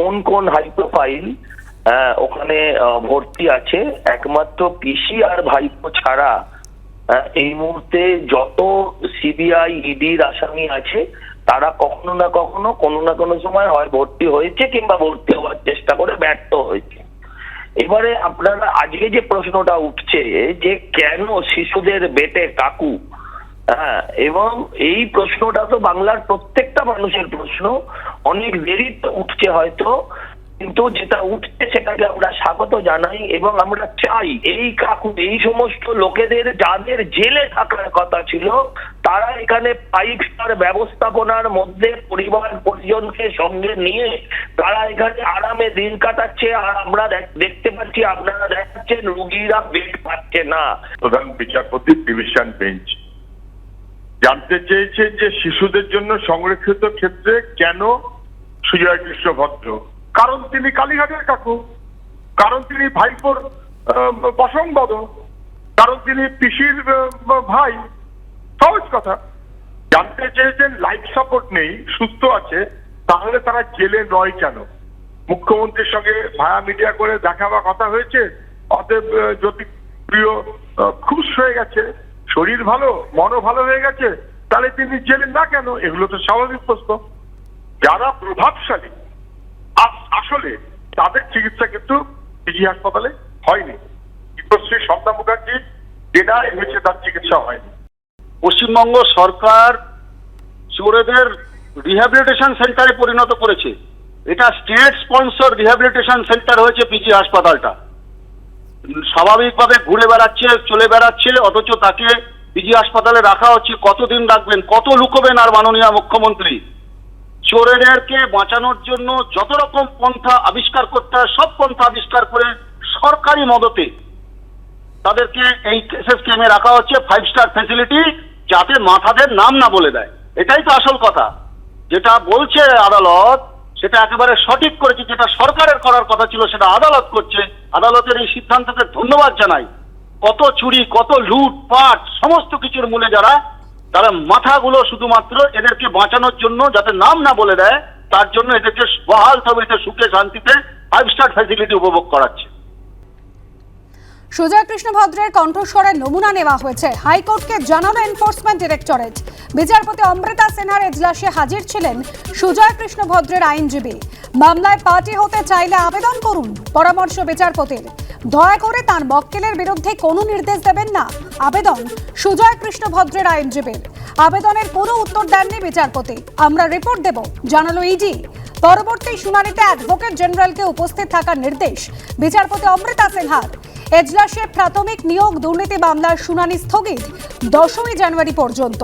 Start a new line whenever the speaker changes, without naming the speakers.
কোন কোন high profile ওখানে ভর্তি আছে, একমাত্র পিসি আর ভাইপো ছাড়া এই মুহূর্তে যত সিবিআই ইডির আসামি আছে, তারা কখনো না কখনো কোনো না কোনো সময় হয় ভর্তি হয়েছে কিংবা ভর্তি হওয়ার চেষ্টা করে ব্যর্থ হয়েছে। এবারে আপনারা আজকে যে প্রশ্নটা উঠছে যে কেন শিশুদের বেটে কাকু? হ্যাঁ এবং এই প্রশ্নটা তো বাংলার প্রত্যেকটা মানুষের প্রশ্ন। অনেক দেরিতে উঠছে হয়তো, কিন্তু যেটা উঠছে সেটাকে আমরা স্বাগত জানাই এবং আমরা চাই এই কাকু এই সমস্ত লোকেদের যাদের জেলে থাকার কথা ছিল, তারা এখানে ফাইভ স্টার ব্যবস্থাপনার মধ্যে পরিবার পরিজনকে সঙ্গে নিয়ে তারা এখানে আরামে দিন কাটাচ্ছে আর আমরা দেখ- দেখতে পাচ্ছি, আপনারা দেখাচ্ছেন, রুগীরা বেড পাচ্ছে না।
প্রধান বিচারপতি ডিভিশন বেঞ্চ জানতে চেয়েছেন যে শিশুদের জন্য সংরক্ষিত ক্ষেত্রে কেন সুজয় কৃষ্ণ ভদ্র? কারণ তিনি কালীঘাটের কাকু। কারণ তিনি ভাইপোর বসংবদ কারণ তিনি পিসির ভাই। সহজ কথা। জানতে চেয়েছেন লাইফ সাপোর্ট নেই সুস্থ আছে তাহলে তারা জেলে নয় কেন? মুখ্যমন্ত্রীর সঙ্গে ভায়া মিডিয়া করে দেখা বা কথা হয়েছে? অতএব আহ, জ্যোতি প্রিয় খুশ হয়ে গেছে। শরীর ভালো, মনও ভালো হয়ে গেছে, তাহলে তিনি জেলে না কেন? এগুলো তো স্বাভাবিক প্রশ্ন। যারা প্রভাবশালী আসলে তাদের চিকিৎসা কিন্তু পিজি হাসপাতালে হয়নি। বিপশ্রী সন্ধ্যা মুখার্জি যেটাই হয়েছে, তার চিকিৎসা হয়নি।
পশ্চিমবঙ্গ সরকার চোরেদের রিহ্যাবিলিটেশন সেন্টারে পরিণত করেছে। এটা স্টেট স্পন্সর রিহ্যাবিলিটেশন সেন্টার হয়েছে পিজি হাসপাতালটা। স্বাভাবিকভাবে ঘুরে বেড়াচ্ছে, চলে বেড়াচ্ছে, অথচ তাকে পিজি হাসপাতালে রাখা হচ্ছে। কতদিন রাখবেন? কত লুকোবেন আর মাননীয় মুখ্যমন্ত্রী? চোরেদেরকে বাঁচানোর জন্য যত রকম পন্থা আবিষ্কার করতে হয়, সব পন্থা আবিষ্কার করে সরকারি মদতে তাদেরকে এই সিস্টেমে রাখা হচ্ছে ফাইভ স্টার ফ্যাসিলিটি যাতে মাথাদের নাম না বলে দেয়। এটাই তো আসল কথা। যেটা বলছে আদালত সেটা একেবারে সঠিক করেছে, যেটা সরকারের করার কথা ছিল, সেটা আদালত করছে। আদালতের এই সিদ্ধান্তকে ধন্যবাদ জানাই। কত চুরি, কত লুট, পাট, সমস্ত কিছুর মূলে যারা, তারা মাথাগুলো শুধুমাত্র এদেরকে বাঁচানোর জন্য, যাতে নাম না বলে দেয়, তার জন্য এদেরকে বহাল তবিতে সুখে শান্তিতে ফাইভ স্টার ফ্যাসিলিটি উপভোগ করাচ্ছে।
সুজয় কৃষ্ণ ভদ্রের কণ্ঠস্বরের নমুনা নেওয়া হয়েছে। হাইকোর্টকে জানানো এনফোর্সমেন্ট ডিরেক্টরেট বিচারপতি অমৃতা সিনহার এজলাসে হাজির ছিলেন সুজয় কৃষ্ণ ভদ্রের আইনজীবী। মামলায় পার্টি হতে চাইলে আবেদন করুন, পরামর্শ বিচারপতির। দয়া করে তার মক্কেলের বিরুদ্ধে কোনো নির্দেশ দেবেন না। আবেদন সুজয় কৃষ্ণ ভদ্রের আইনজীবীর। আবেদনের কোনো উত্তর দেননি বিচারপতি। আমরা রিপোর্ট দেব, জানালো ইডি পরবর্তী শুনানিতে অ্যাডভোকেট জেনারেলকে উপস্থিত থাকার নির্দেশ বিচারপতি অমৃতা সিনহার। এজলাসে প্রাথমিক নিয়োগ দুর্নীতি মামলার শুনানি স্থগিত দশমই জানুয়ারি পর্যন্ত।